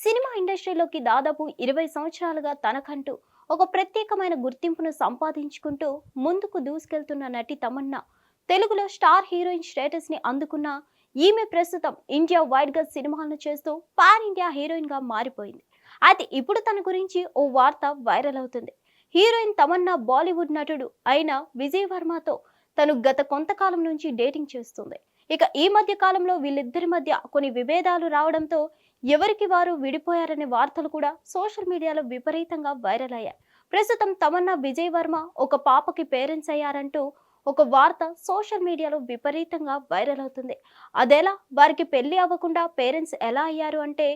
Cinema ఇండస్ట్రీలోకి దాదాపు ఇరవై సంవత్సరాలుగా తనకంటూ ఒక ప్రత్యేకమైన గుర్తింపును సంపాదించుకుంటూ ముందుకు దూసుకెళ్తున్న నటి తమన్నా తెలుగులో స్టార్ హీరోయిన్ స్టేటస్ని అందుకున్న ఈమె ప్రస్తుతం ఇండియా వైడ్గా సినిమాలను చేస్తూ పాన్ ఇండియా హీరోయిన్గా మారిపోయింది. అయితే ఇప్పుడు తన గురించి ఓ వార్త వైరల్ అవుతుంది. హీరోయిన్ తమన్నా బాలీవుడ్ నటుడు అయిన విజయ్ వర్మతో తను గత కొంతకాలం నుంచి డేటింగ్ చేస్తుంది. ఇక ఈ మధ్య కాలంలో వీళ్ళిద్దరి మధ్య కొన్ని విభేదాలు రావడంతో ఎవరికి వారు విడిపోయారనే వార్తలు కూడా సోషల్ మీడియాలో విపరీతంగా వైరల్ అయ్యాయి. ప్రస్తుతం తమన్నా విజయ్ వర్మ ఒక పాపకి పేరెంట్స్ అయ్యారంటూ ఒక వార్త సోషల్ మీడియాలో విపరీతంగా వైరల్ అవుతుంది. అదెలా వారికి పెళ్ళి అవ్వకుండా పేరెంట్స్ ఎలా అయ్యారు అంటే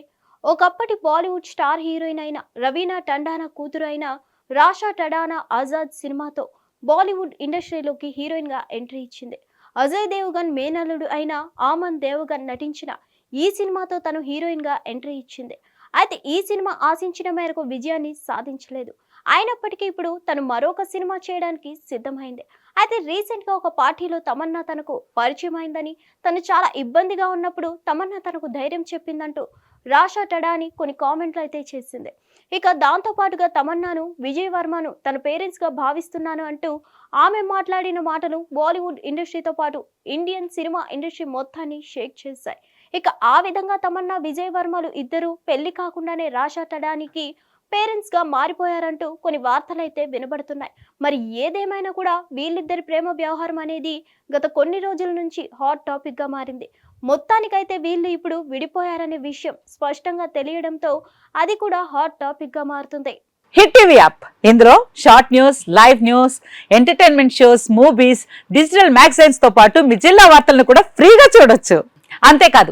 ఒకప్పటి బాలీవుడ్ స్టార్ హీరోయిన్ అయిన రవీనా టండానా కూతురు అయిన రాషా టడానా ఆజాద్ సినిమాతో బాలీవుడ్ ఇండస్ట్రీలోకి హీరోయిన్గా ఎంట్రీ ఇచ్చింది. అజయ్ దేవగన్ మేనల్లుడు అయిన ఆమన్ దేవగన్ నటించిన ఈ సినిమాతో తను హీరోయిన్గా ఎంట్రీ ఇచ్చింది. అయితే ఈ సినిమా ఆశించిన మేరకు విజయాన్ని సాధించలేదు. అయినప్పటికీ ఇప్పుడు తను మరొక సినిమా చేయడానికి సిద్ధమైంది. అయితే రీసెంట్గా ఒక పార్టీలో తమన్నా తనకు పరిచయం అయిందని తను చాలా ఇబ్బందిగా ఉన్నప్పుడు తమన్నా తనకు ధైర్యం చెప్పిందంటూ రాషా టడాని కొన్ని కామెంట్లు అయితే చేసింది. ఇక దాంతో పాటుగా తమన్నాను విజయ్ వర్మను తన పేరెంట్స్గా భావిస్తున్నాను అంటూ ఆమె మాట్లాడిన మాటలు బాలీవుడ్ ఇండస్ట్రీతో పాటు ఇండియన్ సినిమా ఇండస్ట్రీ మొత్తాన్ని షేక్ చేశాయి. ఇక ఆ విధంగా తమన్నా విజయ్ వర్మలు ఇద్దరు పెళ్ళి కాకుండానే రాశాటడానికి పేరెంట్స్గా మారిపోయారంటూ కొన్ని వార్తలైతే వినబడుతున్నాయి. మరి ఏదేమైనా కూడా వీళ్ళిద్దరి ప్రేమ వ్యవహారం అనేది గత కొన్ని రోజుల నుంచి హాట్ టాపిక్గా మారింది. మొత్తానికైతే వీళ్ళు ఇప్పుడు విడిపోయారనే విషయం స్పష్టంగా తెలియడంతో అది కూడా హాట్ టాపిక్గా మారుతుంది. Hit TV app. ఇందులో short news live news entertainment shows movies digital మ్యాగజైన్స్తో పాటు మీ జిల్లా వార్తలను కూడా ఫ్రీగా చూడొచ్చు. అంతేకాదు